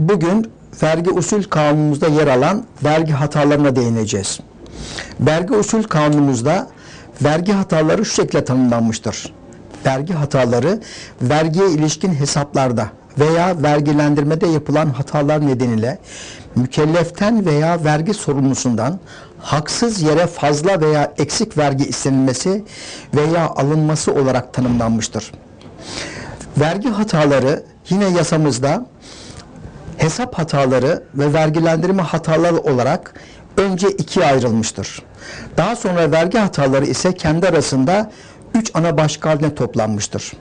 Bugün vergi usul kanunumuzda yer alan vergi hatalarına değineceğiz. Vergi usul kanunumuzda vergi hataları şu şekilde tanımlanmıştır. Vergi hataları vergiye ilişkin hesaplarda veya vergilendirmede yapılan hatalar nedeniyle mükelleften veya vergi sorumlusundan haksız yere fazla veya eksik vergi istenilmesi veya alınması olarak tanımlanmıştır. Vergi hataları yine yasamızda hesap hataları ve vergilendirme hataları olarak önce ikiye ayrılmıştır. Daha sonra vergi hataları ise kendi arasında üç ana başlık haline toplanmıştır.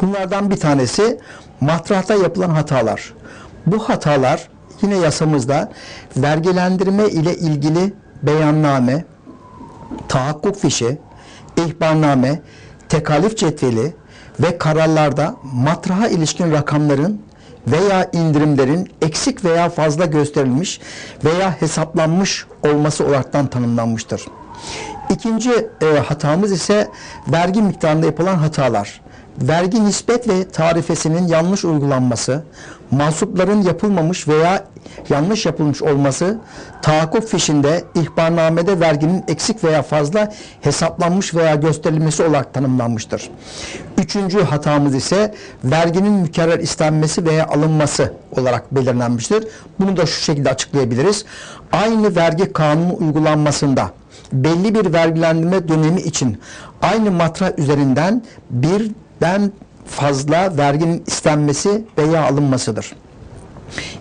Bunlardan bir tanesi matrahta yapılan hatalar. Bu hatalar yine yasamızda vergilendirme ile ilgili beyanname, tahakkuk fişi, ihbarname, tekalif cetveli ve kararlarda matraha ilişkin rakamların veya indirimlerin eksik veya fazla gösterilmiş veya hesaplanmış olması olaraktan tanımlanmıştır. İkinci e, hatamız ise vergi miktarında yapılan hatalar. Vergi nispet ve tarifesinin yanlış uygulanması, mahsupların yapılmamış veya yanlış yapılmış olması, tahakkuk fişinde, ihbarnamede verginin eksik veya fazla hesaplanmış veya gösterilmesi olarak tanımlanmıştır. Üçüncü hatamız ise verginin mükerrer istenmesi veya alınması olarak belirlenmiştir. Bunu da şu şekilde açıklayabiliriz. Aynı vergi kanunu uygulanmasında belli bir vergilendirme dönemi için aynı matra üzerinden birden fazla verginin istenmesi veya alınmasıdır.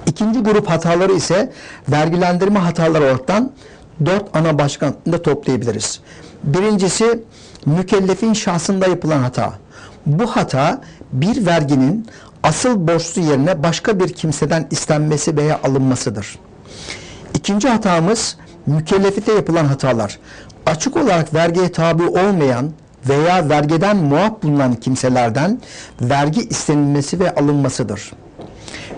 İkinci grup hataları ise vergilendirme hataları olaraktan dört ana başkanında toplayabiliriz. Birincisi mükellefin şahsında yapılan hata. Bu hata bir verginin asıl borçlu yerine başka bir kimseden istenmesi veya alınmasıdır. İkinci hatamız mükellefite yapılan hatalar. Açık olarak vergiye tabi olmayan veya vergiden muaf bulunan kimselerden vergi istenilmesi ve alınmasıdır.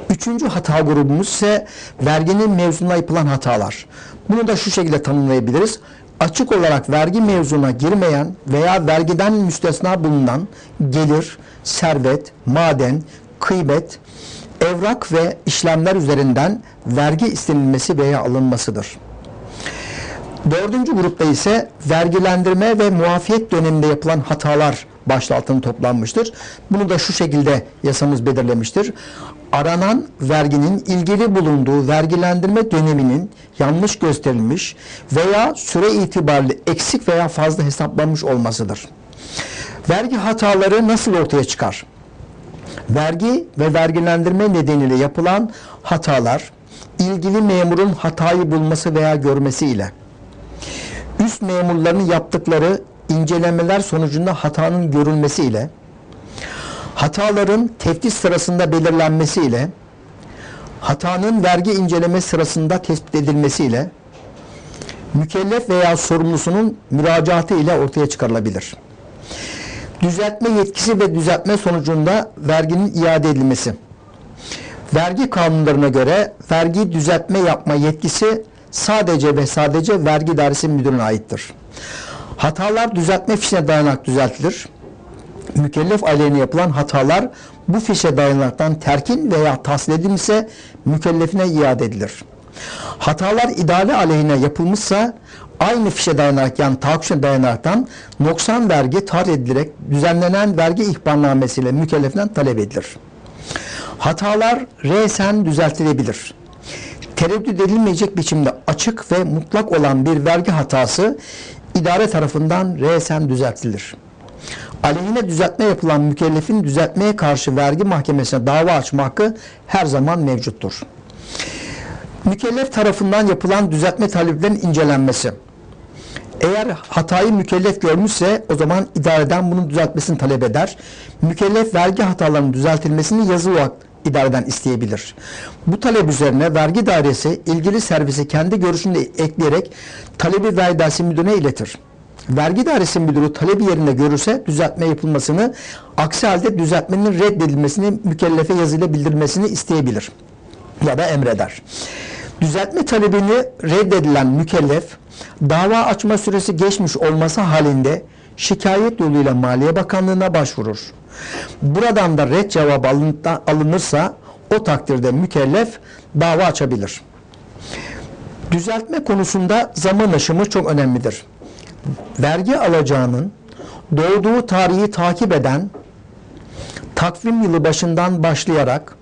Üçüncü hata grubumuz ise verginin mevzuna yapılan hatalar. Bunu da şu şekilde tanımlayabiliriz. Açık olarak vergi mevzuna girmeyen veya vergiden müstesna bulunan gelir, servet, maden, kıybet, evrak ve işlemler üzerinden vergi istenilmesi veya alınmasıdır. Dördüncü grupta ise vergilendirme ve muafiyet döneminde yapılan hatalar başlığı altında toplanmıştır. Bunu da şu şekilde yasamız belirlemiştir. Aranan verginin ilgili bulunduğu vergilendirme döneminin yanlış gösterilmiş veya süre itibariyle eksik veya fazla hesaplanmış olmasıdır. Vergi hataları nasıl ortaya çıkar? Vergi ve vergilendirme nedeniyle yapılan hatalar ilgili memurun hatayı bulması veya görmesi ile üst memurların yaptıkları incelemeler sonucunda hatanın görülmesiyle, hataların teftiş sırasında belirlenmesiyle, hatanın vergi inceleme sırasında tespit edilmesiyle, mükellef veya sorumlusunun müracaatı ile ortaya çıkarılabilir. Düzeltme yetkisi ve düzeltme sonucunda verginin iade edilmesi. Vergi kanunlarına göre vergi düzeltme yapma yetkisi sadece ve sadece vergi dairesi müdürüne aittir. Hatalar düzeltme fişine dayanarak düzeltilir. Mükellef aleyhine yapılan hatalar bu fişe dayanaktan terkin veya tahsil edilmişse mükellefine iade edilir. Hatalar idare aleyhine yapılmışsa aynı fişe dayanarak yani tahakküşe dayanaraktan noksan vergi tar edilerek düzenlenen vergi ihbarnamesiyle mükellefinden talep edilir. Hatalar resen düzeltilebilir tereddüt edilmeyecek biçimde açık ve mutlak olan bir vergi hatası idare tarafından resen düzeltilir. Aleyhine düzeltme yapılan mükellefin düzeltmeye karşı vergi mahkemesine dava açma hakkı her zaman mevcuttur. Mükellef tarafından yapılan düzeltme taleplerinin incelenmesi. Eğer hatayı mükellef görmüşse o zaman idareden bunun düzeltmesini talep eder. Mükellef vergi hatalarının düzeltilmesini yazılı olarak idareden isteyebilir. Bu talep üzerine vergi dairesi ilgili servisi kendi görüşünü ekleyerek talebi vergi dairesi müdürüne iletir. Vergi dairesi müdürü talebi yerinde görürse düzeltme yapılmasını, aksi halde düzeltmenin reddedilmesini mükellefe yazıyla bildirmesini isteyebilir ya da emreder. Düzeltme talebini reddedilen mükellef dava açma süresi geçmiş olması halinde şikayet yoluyla Maliye Bakanlığı'na başvurur. Buradan da red cevabı alınırsa o takdirde mükellef dava açabilir. Düzeltme konusunda zaman aşımı çok önemlidir. Vergi alacağının doğduğu tarihi takip eden takvim yılı başından başlayarak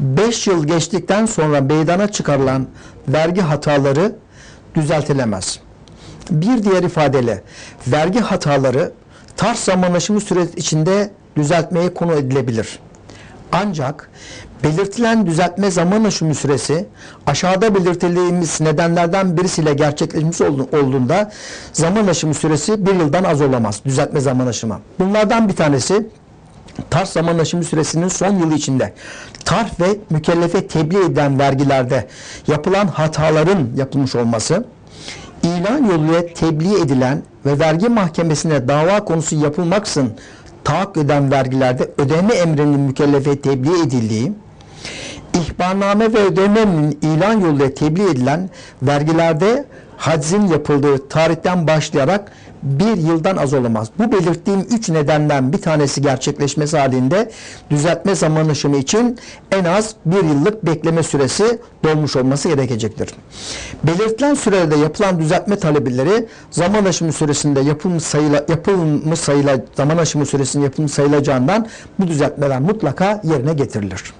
5 yıl geçtikten sonra meydana çıkarılan vergi hataları düzeltilemez. Bir diğer ifadeyle vergi hataları ters zaman aşımı süresi içinde düzeltmeye konu edilebilir. Ancak belirtilen düzeltme zaman aşımı süresi aşağıda belirtildiğimiz nedenlerden birisiyle gerçekleşmiş oldu- olduğunda zaman aşımı süresi bir yıldan az olamaz. Düzeltme zaman aşımı. Bunlardan bir tanesi tarz zaman aşımı süresinin son yılı içinde tarh ve mükellefe tebliğ edilen vergilerde yapılan hataların yapılmış olması, ilan yoluyla tebliğ edilen ve vergi mahkemesine dava konusu yapılmaksın tahakkuk eden vergilerde ödeme emrinin mükellefe tebliğ edildiği, ihbarname ve ödeme emrinin ilan yoluyla tebliğ edilen vergilerde haczin yapıldığı tarihten başlayarak bir yıldan az olamaz. Bu belirttiğim üç nedenden bir tanesi gerçekleşmesi halinde düzeltme zaman aşımı için en az bir yıllık bekleme süresi dolmuş olması gerekecektir. Belirtilen sürede yapılan düzeltme talebeleri zaman aşımı süresinde yapılmış sayıla, yapılmış sayıla zaman aşımı süresinin yapılmış sayılacağından bu düzeltmeler mutlaka yerine getirilir.